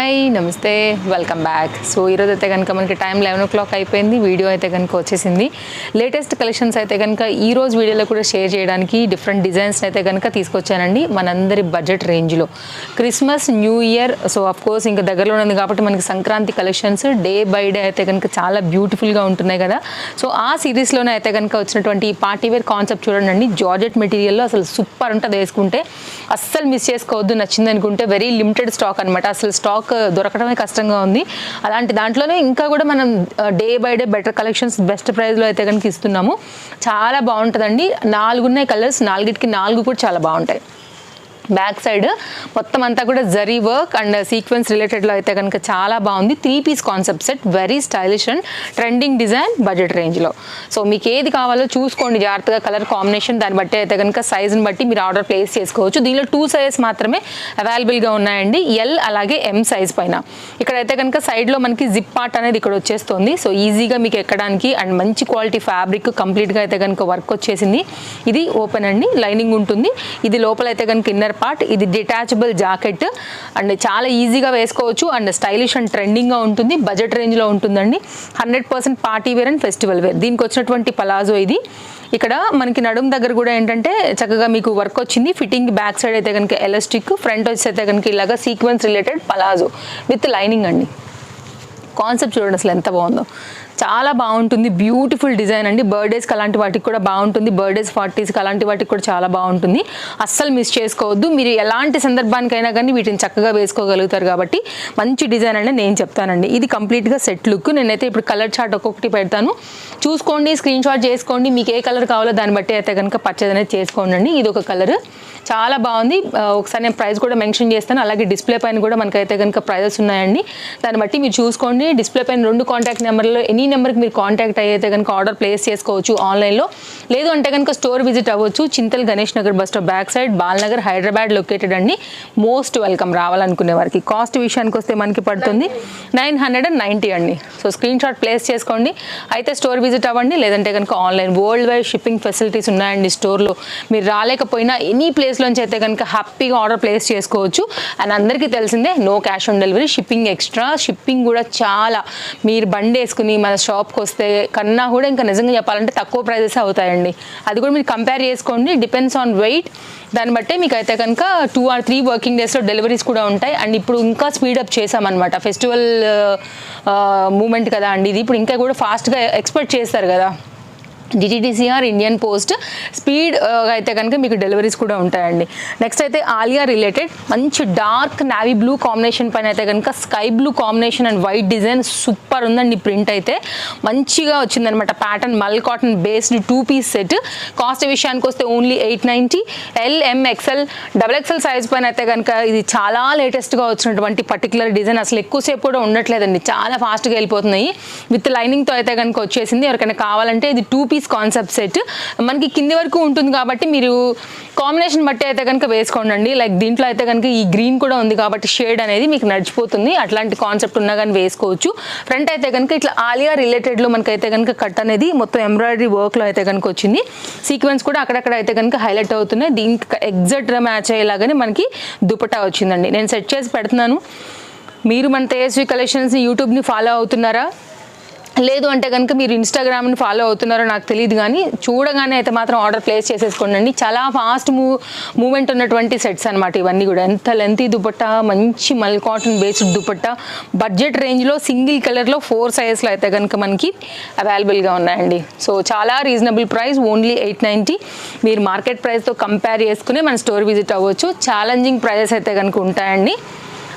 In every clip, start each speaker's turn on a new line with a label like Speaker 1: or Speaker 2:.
Speaker 1: Hi నమస్తే. Welcome back so ఈరోజు అయితే కనుక మనకి టైం లెవెన్ ఓ క్లాక్ అయిపోయింది. వీడియో అయితే కనుక వచ్చేసింది. లేటెస్ట్ కలెక్షన్స్ అయితే కనుక ఈ రోజు వీడియోలో కూడా షేర్ చేయడానికి డిఫరెంట్ డిజైన్స్ అయితే కనుక తీసుకొచ్చానండి. మనందరి బడ్జెట్ రేంజ్లో Christmas new year so of course ఇంకా దగ్గరలో ఉంది కాబట్టి మనకి Sankranti collections day by day అయితే కనుక చాలా బ్యూటిఫుల్గా ఉంటున్నాయి కదా. సో ఆ సిరీస్లోనే అయితే కనుక వచ్చినటువంటి ఈ పార్టీ వేర్ కాన్సెప్ట్ చూడండి జార్జెట్ మెటీరియల్లో అసలు సూపర్ ఉంటుంది వేసుకుంటే. అస్సలు మిస్ చేసుకోవద్దు. నచ్చింది అనుకుంటే. వెరీ లిమిటెడ్ స్టాక్ అనమాట అసలు స్టాక్ దొరకడమే కష్టంగా ఉంది. అలాంటి దాంట్లోనే ఇంకా కూడా మనం day by day better collections best ప్రైస్లో అయితే కనుక ఇస్తున్నాము. చాలా బాగుంటుందండి. నాలుగు ఉన్నాయి కలర్స్ నాలుగిటికి నాలుగు కూడా చాలా బాగుంటాయి. Back side. మొత్తం అంతా కూడా జరీ వర్క్ అండ్ సీక్వెన్స్ రిలేటెడ్లో అయితే కనుక చాలా బాగుంది. Three piece concept set very stylish and trending design budget రేంజ్లో సో మీకు ఏది కావాలో చూసుకోండి జాగ్రత్తగా కలర్ కాంబినేషన్ దాన్ని బట్టి అయితే కనుక సైజుని బట్టి మీరు ఆర్డర్ ప్లేస్ చేసుకోవచ్చు. దీనిలో టూ సైజెస్ మాత్రమే అవైలబుల్గా ఉన్నాయండి. ఎల్ అలాగే ఎం సైజ్ పైన. ఇక్కడైతే కనుక సైడ్లో మనకి జిప్ పార్ట్ అనేది ఇక్కడ వచ్చేస్తుంది. సో ఈజీగా మీకు ఎక్కడానికి అండ్ మంచి క్వాలిటీ ఫ్యాబ్రిక్ కంప్లీట్గా అయితే కనుక వర్క్ వచ్చేసింది. ఇది ఓపెన్ అండి. లైనింగ్ ఉంటుంది. ఇది లోపల అయితే కనుక ఇన్నర్ పార్ట్. ఇది డిటాచబుల్ జాకెట్ అండ్ చాలా ఈజీగా వేసుకోవచ్చు. అండ్ స్టైలిష్ అండ్ ట్రెండింగ్గా ఉంటుంది. బడ్జెట్ రేంజ్లో ఉంటుందండి. Hundred percent party wear and festival wear దీనికి వచ్చినటువంటి పలాజో ఇది. ఇక్కడ మనకి నడుము దగ్గర కూడా ఏంటంటే చక్కగా మీకు వర్క్ వచ్చింది. ఫిట్టింగ్ బ్యాక్ సైడ్ అయితే కనుక ఎలాస్టిక్ ఫ్రంట్ వచ్చి అయితే కనుక ఇలాగా sequence related palazzo with lining అండి. కాన్సెప్ట్ చూడండి అసలు ఎంత బాగుందో. చాలా బాగుంటుంది. బ్యూటిఫుల్ డిజైన్ అండి. బర్త్డేస్కి అలాంటి వాటికి కూడా బాగుంటుంది. బర్త్డేస్ పార్టీస్కి అలాంటి వాటికి కూడా చాలా బాగుంటుంది. అస్సలు మిస్ చేసుకోవద్దు. మీరు ఎలాంటి సందర్భానికైనా కానీ వీటిని చక్కగా వేసుకోగలుగుతారు కాబట్టి మంచి డిజైన్ అంటే నేను చెప్తానండి. ఇది కంప్లీట్గా సెట్ లుక్ నేనైతే ఇప్పుడు కలర్ చార్ట్ ఒక్కొక్కటి పెడతాను. చూసుకోండి స్క్రీన్ షాట్ చేసుకోండి. మీకు ఏ కలర్ కావాలో దాన్ని బట్టి అయితే కనుక పర్చేజ్ అనేది చేసుకోండి ఇది ఒక కలర్ చాలా బాగుంది. ఒకసారి నేను ప్రైస్ కూడా మెన్షన్ చేస్తాను. అలాగే డిస్ప్లే పైన కూడా మనకైతే కనుక ప్రైజెస్ ఉన్నాయండి. దాన్ని బట్టి మీరు చూసుకోండి. డిస్ప్లే పైన రెండు కాంటాక్ట్ నెంబర్లో ఎనీ ఈ నెంబర్కి మీరు కాంటాక్ట్ అయితే కనుక ఆర్డర్ ప్లేస్ చేసుకోవచ్చు ఆన్లైన్లో. లేదు అంటే కనుక స్టోర్ విజిట్ అవ్వచ్చు. Chintal Ganesh Nagar bus stop back side Balnagar Hyderabad located అండి. మోస్ట్ వెల్కమ్ రావాలనుకునే వారికి. కాస్ట్ విషయానికి వస్తే మనకి పడుతుంది నైన్ హండ్రెడ్ అండ్ నైంటీ అండి. సో స్క్రీన్ షాట్ ప్లేస్ చేసుకోండి. అయితే స్టోర్ విజిట్ అవ్వండి. లేదంటే కనుక online world wide shipping facilities ఉన్నాయండి స్టోర్లో. మీరు రాలేకపోయినా ఎనీ ప్లేస్లోంచి అయితే కనుక హ్యాపీగా ఆర్డర్ ప్లేస్ చేసుకోవచ్చు. అండ్ అందరికీ తెలిసిందే no cash on delivery shipping extra shipping కూడా చాలా. మీరు బండి వేసుకుని మన షాప్కి వస్తే కన్నా కూడా ఇంకా నిజంగా చెప్పాలంటే తక్కువ ప్రైజెస్ అవుతాయండి. అది కూడా మీరు కంపేర్ చేసుకోండి. డిపెండ్స్ ఆన్ వెయిట్ దాన్ని బట్టే మీకు అయితే కనుక టూ ఆర్ త్రీ వర్కింగ్ డేస్లో డెలివరీస్ కూడా ఉంటాయి. అండ్ ఇప్పుడు ఇంకా స్పీడప్ చేసామన్నమాట ఫెస్టివల్ మూమెంట్ కదా అండి ఇది. ఇప్పుడు ఇంకా కూడా ఫాస్ట్గా ఎక్స్పెక్ట్ చేస్తారు కదా. డిటిడిసిఆర్ ఇండియన్ పోస్ట్ స్పీడ్ అయితే కనుక మీకు డెలివరీస్ కూడా ఉంటాయండి. నెక్స్ట్ అయితే ఆలియా రిలేటెడ్ మంచి డార్క్ నావీ బ్లూ కాంబినేషన్ పైన అయితే కనుక sky blue combination and white design super ఉందండి ప్రింట్ అయితే. మంచిగా వచ్చిందనమాట pattern mul cotton based two piece set cost విషయానికి వస్తే only eight ninety L double XL size పైన అయితే కనుక ఇది చాలా లేటెస్ట్గా వచ్చినటువంటి పర్టికులర్ డిజైన్ అసలు ఎక్కువసేపు కూడా ఉండట్లేదండి. చాలా ఫాస్ట్గా వెళ్ళిపోతున్నాయి. విత్ లైనింగ్తో అయితే కనుక వచ్చేసింది. ఎవరికైనా కావాలంటే ఇది టూ పీస్ కాన్సెప్ట్ సెట్ మనకి కింది వరకు ఉంటుంది కాబట్టి మీరు కాంబినేషన్ బట్టి అయితే కనుక వేసుకోండి లైక్ దీంట్లో అయితే కనుక ఈ గ్రీన్ కూడా ఉంది కాబట్టి షేడ్ అనేది మీకు నడిచిపోతుంది. అట్లాంటి కాన్సెప్ట్ ఉన్నా కానీ వేసుకోవచ్చు. ఫ్రంట్ అయితే కనుక ఇట్లా ఆలియా రిలేటెడ్లో మనకైతే కనుక కట్ అనేది మొత్తం ఎంబ్రాయిడరీ వర్క్లో అయితే కనుక వచ్చింది. సీక్వెన్స్ కూడా అక్కడక్కడ అయితే కనుక హైలైట్ అవుతున్నాయి. దీనికి ఎగ్జాక్ట్గా మ్యాచ్ అయ్యేలాగానే మనకి దుపటా వచ్చిందండి. నేను సెట్ చేసి పెడుతున్నాను. మీరు మన తేజస్వి కలెక్షన్స్ని యూట్యూబ్ని ఫాలో అవుతున్నారా? లేదు అంటే కనుక మీరు ఇన్స్టాగ్రామ్ని ఫాలో అవుతున్నారో నాకు తెలియదు కానీ చూడగానే అయితే మాత్రం ఆర్డర్ ప్లేస్ చేసేసుకోండి చాలా ఫాస్ట్ మూవ్ మూమెంట్ ఉన్నటువంటి సెట్స్ అనమాట ఇవన్నీ కూడా. ఎంత లెంతీ దుపట్టా మంచి mul cotton based dupatta. Budget రేంజ్లో సింగిల్ కలర్లో ఫోర్ సైజెస్లో అయితే కనుక మనకి అవైలబుల్గా ఉన్నాయండి. సో చాలా reasonable price only eight ninety మీరు మార్కెట్ ప్రైస్తో కంపేర్ చేసుకుని మన స్టోర్ విజిట్ అవ్వచ్చు. ఛాలెంజింగ్ ప్రైజెస్ అయితే కనుక ఉంటాయండి.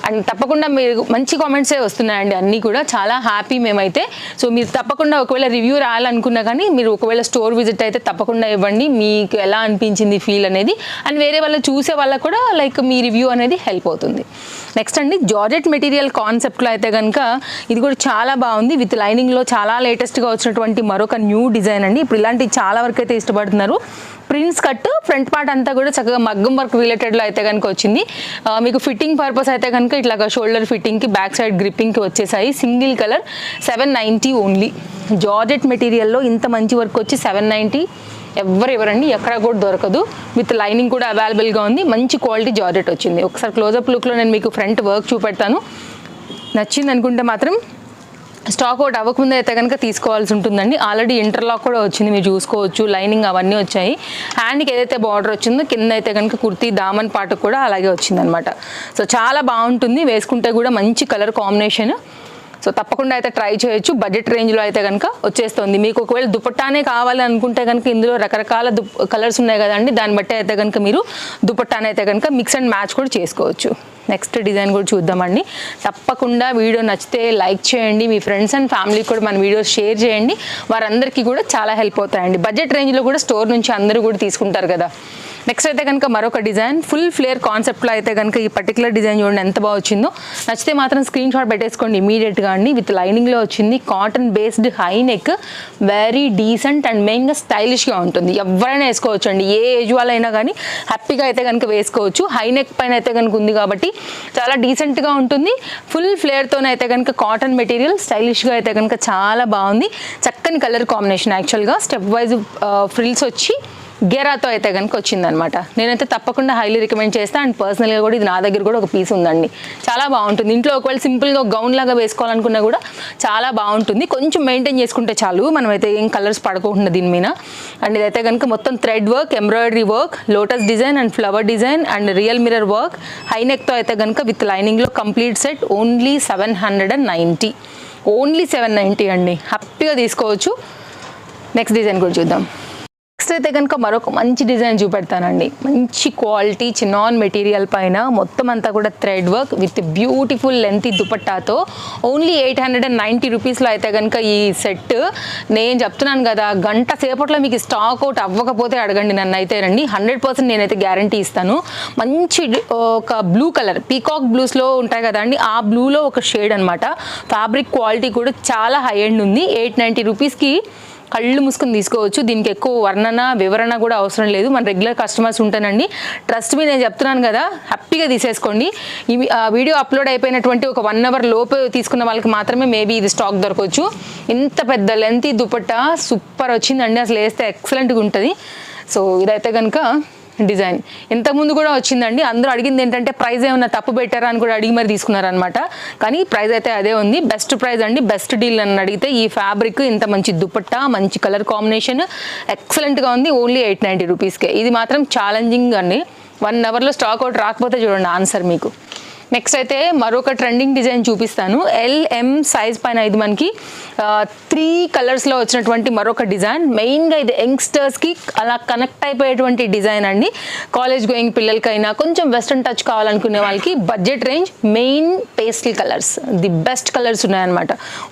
Speaker 1: అండ్ తప్పకుండా మీరు మంచి కామెంట్సే వస్తున్నాయండి అన్నీ కూడా. చాలా హ్యాపీ మేమైతే. సో మీరు తప్పకుండా ఒకవేళ రివ్యూ రాయాలనుకున్నా కానీ మీరు ఒకవేళ స్టోర్ విజిట్ అయితే తప్పకుండా ఇవ్వండి. మీకు ఎలా అనిపించింది ఫీల్ అనేది. అండ్ వేరే వాళ్ళు చూసే వాళ్ళకు కూడా లైక్ మీ రివ్యూ అనేది హెల్ప్ అవుతుంది. నెక్స్ట్ అండి జార్జెట్ మెటీరియల్ కాన్సెప్ట్లో అయితే కనుక ఇది కూడా చాలా బాగుంది. విత్ లైనింగ్లో చాలా లేటెస్ట్గా వచ్చినటువంటి మరొక న్యూ డిజైన్ అండి. ఇప్పుడు ఇలాంటివి చాలా వరకు అయితే ఇష్టపడుతున్నారు. ప్రిన్స్ కట్ ఫ్రంట్ పార్ట్ అంతా కూడా చక్కగా మగ్గం వర్క్ రిలేటెడ్లో అయితే కనుక వచ్చింది. మీకు ఫిట్టింగ్ పర్పస్ అయితే కనుక ఇట్లా షోల్డర్ ఫిట్టింగ్కి బ్యాక్ సైడ్ గ్రిప్పింగ్కి వచ్చేసాయి. Single colour seven ninety only georgette మెటీరియల్లో ఇంత మంచి వర్క్ వచ్చి సెవెన్ నైంటీ ఎవరు ఎవరండి ఎక్కడ కూడా దొరకదు. విత్ లైనింగ్ కూడా అవైలబుల్గా ఉంది. మంచి క్వాలిటీ జార్జెట్ వచ్చింది. ఒకసారి క్లోజప్ లుక్లో నేను మీకు ఫ్రంట్ వర్క్ చూపెడతాను. నచ్చింది అనుకుంటే మాత్రం స్టాక్ అవుట్ అవ్వకముందు అయితే కనుక తీసుకోవాల్సి ఉంటుందండి. ఆల్రెడీ ఇంటర్లాక్ కూడా వచ్చింది మీరు చూసుకోవచ్చు. లైనింగ్ అవన్నీ వచ్చాయి. హ్యాండ్కి ఏదైతే బార్డర్ వచ్చిందో కింద అయితే కనుక కుర్తీ దామన్ పాట కూడా అలాగే వచ్చిందనమాట సో చాలా బాగుంటుంది. వేసుకుంటే కూడా మంచి కలర్ కాంబినేషన్. సో తప్పకుండా అయితే ట్రై చేయొచ్చు. బడ్జెట్ రేంజ్లో అయితే కనుక వచ్చేస్తుంది. మీకు ఒకవేళ దుపట్టానే కావాలి అనుకుంటే కనుక ఇందులో రకరకాల దుప్ కలర్స్ ఉన్నాయి కదండి. దాన్ని బట్టి అయితే కనుక మీరు దుపట్టాని అయితే కనుక మిక్స్ అండ్ మ్యాచ్ కూడా చేసుకోవచ్చు. నెక్స్ట్ డిజైన్ కూడా చూద్దామండి. తప్పకుండా వీడియో నచ్చితే లైక్ చేయండి. మీ ఫ్రెండ్స్ అండ్ ఫ్యామిలీకి కూడా మన వీడియోస్ షేర్ చేయండి. వారందరికీ కూడా చాలా హెల్ప్ అవుతాయండి. బడ్జెట్ రేంజ్లో కూడా స్టోర్ నుంచి అందరూ కూడా తీసుకుంటారు కదా. నెక్స్ట్ అయితే కనుక మరొక డిజైన్ ఫుల్ ఫ్లేర్ కాన్సెప్ట్లో అయితే కనుక ఈ పర్టికులర్ డిజైన్ చూడండి ఎంత బాగా వచ్చిందో. నచ్చితే మాత్రం స్క్రీన్ షాట్ పెట్టేసుకోండి ఇమీడియట్గా అండి. విత్ లైనింగ్లో వచ్చింది cotton based high neck very decent and మెయిన్గా స్టైలిష్గా ఉంటుంది. ఎవరైనా వేసుకోవచ్చు అండి. ఏ ఏజ్ వాళ్ళైనా కానీ హ్యాపీగా అయితే కనుక వేసుకోవచ్చు. హై నెక్ పైన అయితే కనుక ఉంది కాబట్టి చాలా డీసెంట్గా ఉంటుంది. ఫుల్ ఫ్లేర్తోనే అయితే కనుక కాటన్ మెటీరియల్ స్టైలిష్గా అయితే కనుక చాలా బాగుంది. చక్కని కలర్ కాంబినేషన్ యాక్చువల్గా స్టెప్ వైజ్ ఫ్రిల్స్ వచ్చి గెరాతో అయితే కనుక వచ్చిందనమాట. నేనైతే తప్పకుండా హైలీ రికమెండ్ చేస్తాను అండ్ పర్సనల్గా కూడా ఇది నా దగ్గర కూడా ఒక పీస్ ఉందండి. చాలా బాగుంటుంది. ఇంట్లో ఒకవేళ సింపుల్గా గౌన్ లాగా వేసుకోవాలనుకున్నా కూడా చాలా బాగుంటుంది. కొంచెం మెయింటైన్ చేసుకుంటే చాలు. మనమైతే ఏం కలర్స్ పడకుండా దీని మీద. అండ్ ఇదైతే కనుక మొత్తం thread work embroidery work lotus design and flower design and real mirror work హైనెక్తో అయితే కనుక with లైనింగ్లో complete set only seven hundred and ninety only seven ninety అండి. హ్యాపీగా తీసుకోవచ్చు. నెక్స్ట్ డిజైన్ కూడా చూద్దాం. నెక్స్ట్ అయితే కనుక మరొక మంచి డిజైన్ చూపెడతానండి. మంచి క్వాలిటీ చిన్నాన్ మెటీరియల్ పైన మొత్తం అంతా కూడా thread work with beautiful length దుపట్టాతో only eight hundred and ninety రూపీస్లో అయితే కనుక ఈ సెట్ నేను చెప్తున్నాను కదా గంట సేపట్లో మీకు స్టాక్ అవుట్ అవ్వకపోతే అడగండి నన్ను అయితే రండి. హండ్రెడ్ పర్సెంట్ నేనైతే గ్యారంటీ ఇస్తాను. మంచి ఒక బ్లూ కలర్ పీకాక్ బ్లూస్లో ఉంటాయి కదా అండి ఆ బ్లూలో ఒక షేడ్ అనమాట ఫ్యాబ్రిక్ క్వాలిటీ కూడా చాలా హై ఎండ్ ఉంది. ఎయిట్ నైంటీ రూపీస్కి కళ్ళు మూసుకుని తీసుకోవచ్చు. దీనికి ఎక్కువ వర్ణన వివరణ కూడా అవసరం లేదు. మన రెగ్యులర్ కస్టమర్స్ ఉంటానండి. ట్రస్ట్ మీ నేను చెప్తున్నాను కదా హ్యాపీగా తీసేసుకోండి. ఈ ఆ వీడియో అప్లోడ్ అయిపోయినటువంటి ఒక వన్ అవర్ లోపు తీసుకున్న వాళ్ళకి మాత్రమే మేబీ ఇది స్టాక్ దొరకవచ్చు ఇంత పెద్ద లెంత్ దుపట్టా సూపర్ వచ్చిందండి. అసలు వేస్తే ఎక్సలెంట్గా ఉంటుంది. సో ఇదైతే కనుక డిజైన్. ఇంతకుముందు కూడా వచ్చిందండి. అందరూ అడిగింది ఏంటంటే ప్రైస్ ఏమైనా తప్పు పెట్టారా? అని కూడా అడిగి మరి తీసుకున్నారనమాట కానీ ప్రైస్ అయితే అదే ఉంది. బెస్ట్ ప్రైస్ అండి. బెస్ట్ డీల్ అని అడిగితే ఈ ఫ్యాబ్రిక్ ఇంత మంచి దుపట్టా మంచి కలర్ కాంబినేషన్ ఎక్సలెంట్గా ఉంది. ఓన్లీ ఎయిట్ నైంటీ రూపీస్కే. ఇది మాత్రం ఛాలెంజింగ్ అండి. వన్ అవర్లో స్టాక్ అవుట్ రాకపోతే చూడండి ఆన్సర్ మీకు. నెక్స్ట్ అయితే మరొక ట్రెండింగ్ డిజైన్ చూపిస్తాను. ఎల్ఎం సైజ్ పైన ఇది మనకి త్రీ కలర్స్లో వచ్చినటువంటి మరొక డిజైన్ మెయిన్గా ఇది యంగ్స్టర్స్కి అలా కనెక్ట్ అయిపోయేటువంటి డిజైన్ అండి. కాలేజ్ గోయింగ్ పిల్లలకైనా కొంచెం వెస్ట్రన్ టచ్ కావాలనుకునే వాళ్ళకి budget range main pastel colours the best colours ఉన్నాయన్నమాట.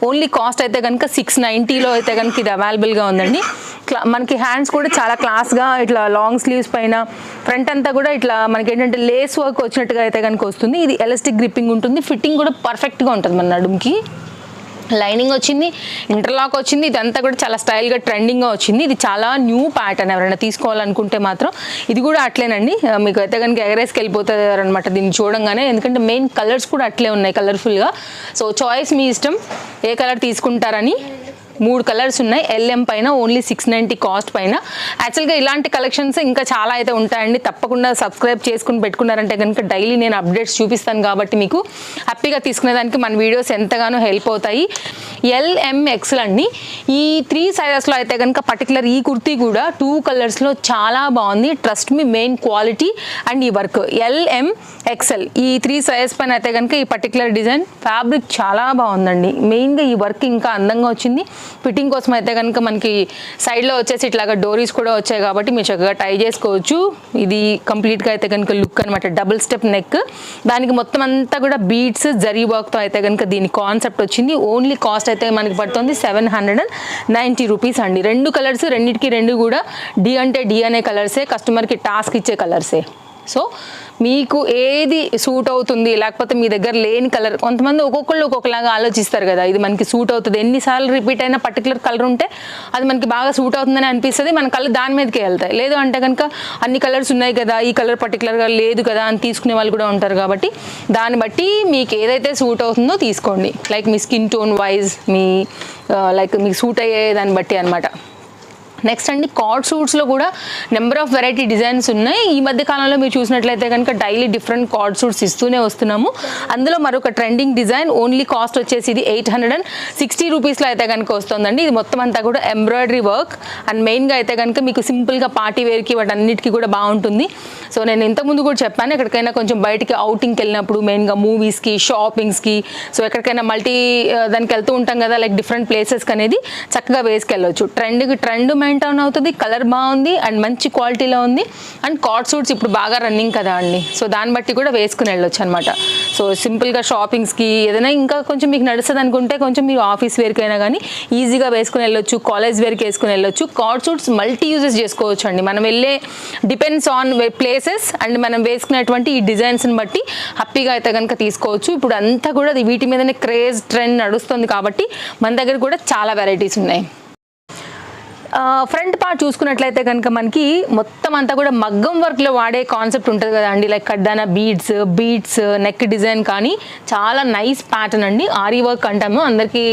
Speaker 1: ఓన్లీ కాస్ట్ అయితే కనుక సిక్స్ నైంటీలో అయితే కనుక ఇది అవైలబుల్గా ఉందండి. క్లా మనకి హ్యాండ్స్ కూడా చాలా క్లాస్గా ఇట్లా లాంగ్ స్లీవ్స్ పైన ఫ్రంట్ అంతా కూడా ఇట్లా మనకి ఏంటంటే లేస్ వర్క్ వచ్చినట్టుగా అయితే కనుక వస్తుంది. ఇది ఎలాస్టిక్ గ్రిప్పింగ్ ఉంటుంది ఫిట్టింగ్ కూడా పర్ఫెక్ట్గా ఉంటుంది మన నడుముకి. లైనింగ్ వచ్చింది ఇంటర్లాక్ వచ్చింది ఇదంతా కూడా చాలా స్టైల్గా ట్రెండింగ్గా వచ్చింది. ఇది చాలా న్యూ ప్యాటర్న్ ఎవరైనా తీసుకోవాలనుకుంటే మాత్రం. ఇది కూడా అట్లేనండి. మీకు అయితే కనుక ఎగరేస్కి వెళ్ళిపోతారనమాట దీన్ని చూడంగానే. ఎందుకంటే మెయిన్ కలర్స్ కూడా అట్లే ఉన్నాయి కలర్ఫుల్గా సో చాయిస్ మీ ఇష్టం ఏ కలర్ తీసుకుంటారని? మూడు కలర్స్ ఉన్నాయి. ఎల్ఎం పైన ఓన్లీ సిక్స్ నైంటీ కాస్ట్ పైన. యాక్చువల్గా ఇలాంటి కలెక్షన్స్ ఇంకా చాలా అయితే ఉంటాయండి. తప్పకుండా సబ్స్క్రైబ్ చేసుకుని పెట్టుకున్నారంటే కనుక డైలీ నేను అప్డేట్స్ చూపిస్తాను కాబట్టి మీకు హ్యాపీగా తీసుకునేదానికి మన వీడియోస్ ఎంతగానో హెల్ప్ అవుతాయి. ఎల్ఎం ఎక్సెల్ అండి. ఈ త్రీ సైజెస్లో అయితే కనుక పర్టికులర్ ఈ కుర్తీ కూడా టూ కలర్స్లో చాలా బాగుంది. Trust me main quality and ఈ వర్క్ ఎల్ఎం ఎక్సెల్ ఈ త్రీ సైజెస్ పైన అయితే కనుక ఈ పర్టికులర్ డిజైన్ ఫ్యాబ్రిక్ చాలా బాగుందండి. మెయిన్గా ఈ వర్క్ ఇంకా అందంగా వచ్చింది. ఫిట్టింగ్ కోసం అయితే కనుక మనకి సైడ్లో వచ్చేసి ఇట్లాగా డోరీస్ కూడా వచ్చాయి కాబట్టి మీరు చక్కగా టై చేసుకోవచ్చు. ఇది కంప్లీట్గా అయితే కనుక లుక్ అనమాట డబుల్ స్టెప్ నెక్ దానికి మొత్తం అంతా కూడా బీట్స్ జరీ వర్క్తో అయితే కనుక దీని కాన్సెప్ట్ వచ్చింది. ఓన్లీ కాస్ట్ అయితే మనకి పడుతుంది seven hundred and ninety rupees అండి. రెండు కలర్స్ రెండింటికి రెండు కూడా డి అంటే డి అనే కలర్సే కస్టమర్కి టాస్క్ ఇచ్చే కలర్సే సో మీకు ఏది సూట్ అవుతుంది లేకపోతే మీ దగ్గర లేని కలర్ కొంతమంది ఒక్కొక్కళ్ళు ఒక్కొక్కలాగా ఆలోచిస్తారు కదా ఇది మనకి సూట్ అవుతుంది. ఎన్నిసార్లు రిపీట్ అయినా పర్టికులర్ కలర్ ఉంటే అది మనకి బాగా సూట్ అవుతుందని అనిపిస్తుంది. మన కలర్ దాని మీదకే వెళ్తాయి. లేదు అంటే కనుక అన్ని కలర్స్ ఉన్నాయి కదా ఈ కలర్ పర్టికులర్గా లేదు కదా అని తీసుకునే వాళ్ళు కూడా ఉంటారు కాబట్టి దాన్ని బట్టి మీకు ఏదైతే సూట్ అవుతుందో తీసుకోండి. లైక్ మీ స్కిన్ టోన్ వైజ్ మీ uh, లైక్ మీకు సూట్ అయ్యే దాన్ని బట్టి అనమాట నెక్స్ట్ అండి కార్డ్ సూట్స్లో కూడా నెంబర్ ఆఫ్ వెరైటీ డిజైన్స్ ఉన్నాయి. ఈ మధ్య కాలంలో మీరు చూసినట్లయితే కనుక డైలీ డిఫరెంట్ కార్డ్ సూట్స్ ఇస్తూనే వస్తున్నాము. అందులో మరొక ట్రెండింగ్ డిజైన్ ఓన్లీ కాస్ట్ వచ్చేసి ఇది ఎయిట్ హండ్రెడ్ అండ్ సిక్స్టీ రూపీస్లో అయితే కనుక వస్తుందండి. ఇది మొత్తం అంతా కూడా ఎంబ్రాయిడరీ వర్క్ అండ్ మెయిన్గా అయితే కనుక మీకు సింపుల్గా పార్టీ వేర్కి వాటన్నిటికీ కూడా బాగుంటుంది. సో నేను ఇంతకుముందు కూడా చెప్పాను ఎక్కడికైనా కొంచెం బయటికి అవుటింగ్కి వెళ్ళినప్పుడు మెయిన్గా మూవీస్కి షాపింగ్స్కి సో ఎక్కడికైనా మల్టీ దానికి వెళ్తూ ఉంటాం కదా లైక్ డిఫరెంట్ ప్లేసెస్కి అనేది చక్కగా వేసుకెళ్ళవచ్చు ట్రెండ్కి ట్రెండ్ మెయింటైన్ అవుతుంది కలర్ బాగుంది అండ్ మంచి క్వాలిటీలో ఉంది. అండ్ కాట్ సూట్స్ ఇప్పుడు బాగా రన్నింగ్ కదా అండి. సో దాన్ని బట్టి కూడా వేసుకుని వెళ్ళొచ్చు అనమాట సో సింపుల్గా షాపింగ్స్కి ఏదైనా ఇంకా కొంచెం మీకు నడుస్తుంది అనుకుంటే కొంచెం మీరు ఆఫీస్ వేర్కైనా కానీ ఈజీగా వేసుకుని వెళ్ళొచ్చు కాలేజ్ వేర్కి వేసుకుని వెళ్ళొచ్చు. కాట్ సూట్స్ మల్టీ యూజెస్ చేసుకోవచ్చు అండి. మనం వెళ్ళే డిపెండ్స్ ఆన్ ప్లేసెస్ అండ్ మనం వేసుకునేటువంటి ఈ డిజైన్స్ని బట్టి హ్యాపీగా అయితే కనుక తీసుకోవచ్చు. ఇప్పుడు అంతా కూడా వీటి మీదనే క్రేజ్ ట్రెండ్ నడుస్తుంది కాబట్టి మన దగ్గర కూడా చాలా వెరైటీస్ ఉన్నాయి. ఫ్రంట్ పార్ట్ చూసుకున్నట్లయితే కనుక మనకి మొత్తం అంతా కూడా మగ్గం వర్క్లో వాడే కాన్సెప్ట్ ఉంటుంది కదా అండి. లైక్ కడ్డానా బీడ్స్ బీడ్స్ నెక్ డిజైన్ కానీ చాలా నైస్ ప్యాటర్న్ అండి. ఆరీ వర్క్ అంటాము. అందరికీ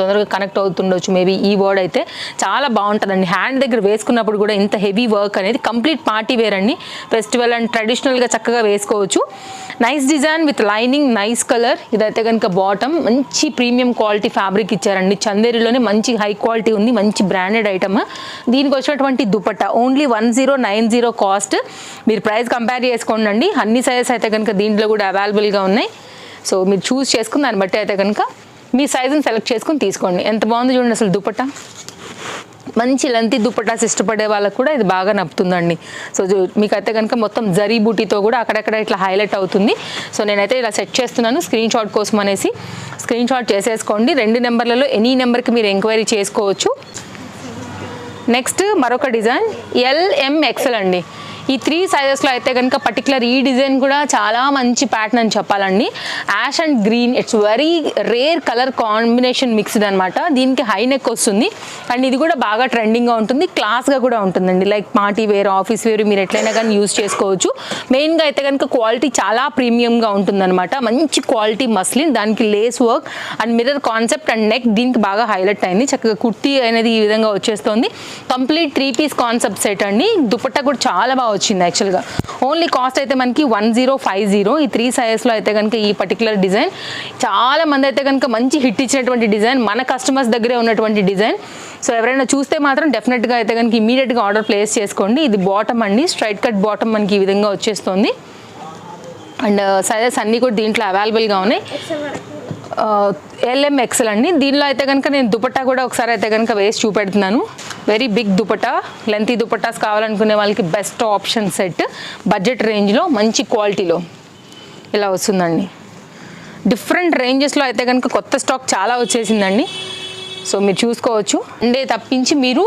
Speaker 1: తొందరగా కనెక్ట్ అవుతుండొచ్చు. మేబీ ఈ వర్డ్ అయితే చాలా బాగుంటుందండి. హ్యాండ్ దగ్గర వేసుకున్నప్పుడు కూడా ఇంత హెవీ వర్క్ అనేది కంప్లీట్ పార్టీ వేర్ అండి. ఫెస్టివల్ అండ్ ట్రెడిషనల్గా చక్కగా వేసుకోవచ్చు. Nice design with lining nice colour ఇదైతే కనుక బాటమ్ మంచి ప్రీమియం క్వాలిటీ ఫ్యాబ్రిక్ ఇచ్చారండి. చందేరిలోనే మంచి హై క్వాలిటీ ఉంది. మంచి బ్రాండెడ్ ఐటమ్ దీనికి వచ్చినటువంటి dupatta only one zero nine zero cost మీరు ప్రైస్ కంపేర్ చేసుకోండి అండి అన్ని సైజెస్ అయితే కనుక దీంట్లో కూడా అవైలబుల్గా ఉన్నాయి. సో మీరు చూస్ చేసుకుని దాన్ని బట్టి అయితే కనుక మీ సైజుని సెలెక్ట్ చేసుకుని తీసుకోండి. ఎంత బాగుంది చూడండి అసలు దుపట్టా. మంచి లెంతి దుప్పటాస్ ఇష్టపడే వాళ్ళకు కూడా ఇది బాగా నప్పుతుందండి. సో మీకైతే కనుక మొత్తం జరీ బూటీతో కూడా అక్కడక్కడ ఇట్లా హైలైట్ అవుతుంది. సో నేనైతే ఇలా సెట్ చేస్తున్నాను. స్క్రీన్ షాట్ కోసం అనేసి స్క్రీన్ షాట్ చేసేసుకోండి. రెండు నెంబర్లలో ఎనీ నెంబర్కి మీరు ఎంక్వైరీ చేసుకోవచ్చు. నెక్స్ట్ మరొక డిజైన్ ఎల్ఎం ఎక్సెల్ అండి. ఈ త్రీ సైజెస్లో అయితే కనుక పర్టికులర్ ఈ డిజైన్ కూడా చాలా మంచి ప్యాటర్న్ అని చెప్పాలండి. Ash and green it's very rare colour combination mixed అనమాట దీనికి హై నెక్ వస్తుంది. అండ్ ఇది కూడా బాగా ట్రెండింగ్గా ఉంటుంది. క్లాస్గా కూడా ఉంటుందండి. Like party wear office wear మీరు ఎట్లయినా కానీ యూజ్ చేసుకోవచ్చు. మెయిన్గా అయితే కనుక క్వాలిటీ చాలా ప్రీమియంగా ఉంటుందన్నమాట. మంచి క్వాలిటీ మస్లిన్ దానికి lace work and mirror concept and neck దీనికి బాగా హైలైట్ అయింది. చక్కగా కుర్తీ అనేది ఈ విధంగా వచ్చేస్తుంది. Complete three piece concept set అండి. దుపట్టా కూడా చాలా బాగా వచ్చింది యాక్చువల్గా ఓన్లీ కాస్ట్ అయితే మనకి వన్ జీరో ఫైవ్ జీరో ఈ త్రీ సైజెస్లో అయితే కనుక ఈ పర్టికులర్ డిజైన్ చాలా మంది అయితే కనుక మంచి హిట్ ఇచ్చినటువంటి డిజైన్ మన కస్టమర్స్ దగ్గరే ఉన్నటువంటి డిజైన్ సో ఎవరైనా చూస్తే మాత్రం డెఫినెట్గా అయితే కనుక ఇమీడియట్గా ఆర్డర్ ప్లేస్ చేసుకోండి. ఇది బాటమ్ అండి. స్ట్రైట్ కట్ బాటమ్ మనకి ఈ విధంగా వచ్చేస్తుంది. అండ్ సైజెస్ uh, అన్నీ కూడా దీంట్లో అవైలబుల్గా ఉన్నాయి. ఎల్ఎం ఎక్సెల్ అండి. దీనిలో అయితే కనుక నేను దుపట్టా కూడా ఒకసారి అయితే కనుక వేసి చూపెడుతున్నాను. Very big dupatta lengthy dupattas కావాలనుకునే వాళ్ళకి బెస్ట్ ఆప్షన్ సెట్ బడ్జెట్ రేంజ్లో మంచి క్వాలిటీలో ఇలా వస్తుందండి. డిఫరెంట్ రేంజెస్లో అయితే కనుక కొత్త స్టాక్ చాలా వచ్చేసిందండి. సో మీరు చూసుకోవచ్చు. మండే తప్పించి మీరు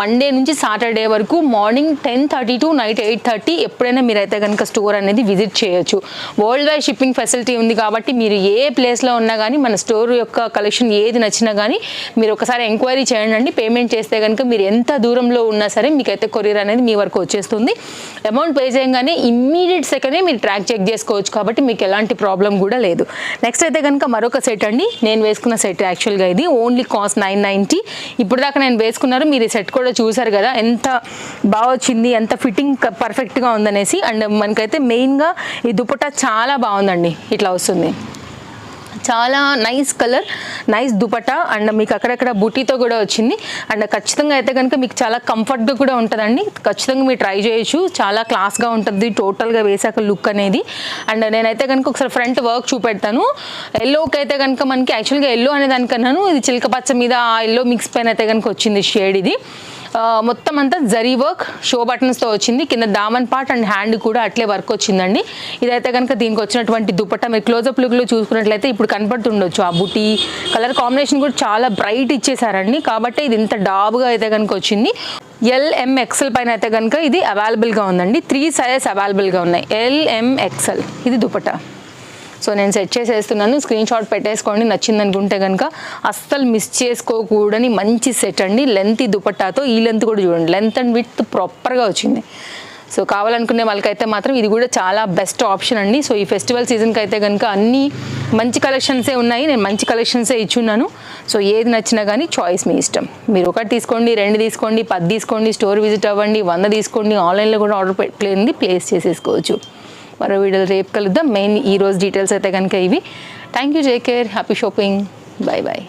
Speaker 1: మండే నుంచి సాటర్డే వరకు morning ten thirty to night eight thirty ఎప్పుడైనా మీరైతే కనుక స్టోర్ అనేది విజిట్ చేయొచ్చు. వరల్డ్ వైడ్ షిప్పింగ్ ఫెసిలిటీ ఉంది కాబట్టి మీరు ఏ ప్లేస్లో ఉన్నా కానీ మన స్టోర్ యొక్క కలెక్షన్ ఏది నచ్చినా కానీ మీరు ఒకసారి ఎంక్వైరీ చేయండి. పేమెంట్ చేస్తే కనుక మీరు ఎంత దూరంలో ఉన్నా సరే మీకైతే కొరియర్ అనేది మీ వరకు వచ్చేస్తుంది. అమౌంట్ పే చేయగానే ఇమ్మీడియట్ సెకండే మీరు ట్రాక్ చెక్ చేసుకోవచ్చు కాబట్టి మీకు ఎలాంటి ప్రాబ్లం కూడా లేదు. నెక్స్ట్ అయితే కనుక మరొక సెట్ అండి. నేను వేసుకున్న సెట్ యాక్చువల్గా ఇది. ఓన్లీ కాస్ట్ నైన్ నైంటీ ఇప్పుడు దాకా నేను వేసుకున్నారు మీరు ఈ సెట్ కూడా చూసారు కదా ఎంత బాగా వచ్చింది ఎంత ఫిట్టింగ్ పర్ఫెక్ట్గా ఉందనేసి. అండ్ మనకైతే మెయిన్గా ఈ దుపట్టా చాలా బాగుందండి ఇట్లా వస్తుంది. చాలా nice colour nice dupatta and మీకు అక్కడక్కడ బుటీతో కూడా వచ్చింది. అండ్ ఖచ్చితంగా అయితే కనుక మీకు చాలా కంఫర్ట్గా కూడా ఉంటుందండి. ఖచ్చితంగా మీరు ట్రై చేయొచ్చు. చాలా క్లాస్గా ఉంటుంది. టోటల్గా వేసాక లుక్ అనేది. అండ్ నేనైతే కనుక ఒకసారి ఫ్రంట్ వర్క్ చూపెడతాను. ఎల్లోకి అయితే కనుక మనకి యాక్చువల్గా ఎల్లో అనే దానికన్నాను. ఇది చిలకపచ్చ మీద ఆ ఎల్లో మిక్స్ పైన అయితే కనుక వచ్చింది షేడ్ ఇది. మొత్తం అంతా జరీ వర్క్ షో బటన్స్తో వచ్చింది. కింద దామన్ పార్ట్ అండ్ హ్యాండ్ కూడా అట్లే వర్క్ వచ్చిందండి. ఇదైతే కనుక దీనికి వచ్చినటువంటి దుపట్టా మీరు క్లోజప్ లుక్లో చూసుకున్నట్లయితే ఇప్పుడు కనపడుతుండొచ్చు. ఆ బుటీ కలర్ కాంబినేషన్ కూడా చాలా బ్రైట్ ఇచ్చేసారండి. కాబట్టి ఇది ఇంత డాబ్గా అయితే కనుక వచ్చింది. ఎల్ఎం ఎక్సెల్ పైన అయితే కనుక ఇది అవైలబుల్గా ఉందండి. త్రీ సైజెస్ అవైలబుల్గా ఉన్నాయి. ఎల్ఎం ఎక్సెల్ ఇది దుపట్టా. సో నేను సెట్ చేసేస్తున్నాను స్క్రీన్ షాట్ పెట్టేసుకోండి నచ్చింది అనుకుంటే కనుక అస్సలు మిస్ చేసుకోకూడని మంచి సెట్ అండి. లెంత్ దుపట్టాతో ఈ లెంత్ కూడా చూడండి. లెంత్ అండ్ విత్ ప్రాపర్గా వచ్చింది. సో కావాలనుకునే వాళ్ళకైతే మాత్రం ఇది కూడా చాలా బెస్ట్ ఆప్షన్ అండి. సో ఈ ఫెస్టివల్ సీజన్కి అయితే కనుక అన్ని మంచి కలెక్షన్సే ఉన్నాయి. నేను మంచి కలెక్షన్సే ఇచ్చున్నాను. సో ఏది నచ్చినా కానీ చాయిస్ మీ ఇష్టం. మీరు ఒకటి తీసుకోండి రెండు తీసుకోండి పది తీసుకోండి స్టోర్ విజిట్ అవ్వండి వంద తీసుకోండి ఆన్లైన్లో కూడా ఆర్డర్ పెట్టింది ప్లేస్ చేసేసుకోవచ్చు. మరో వీడియోలో రేపు కలుద్దాం మెయిన్ ఈ రోజు డీటెయిల్స్ అయితే కనుక ఇవి thank you J care happy shopping bye bye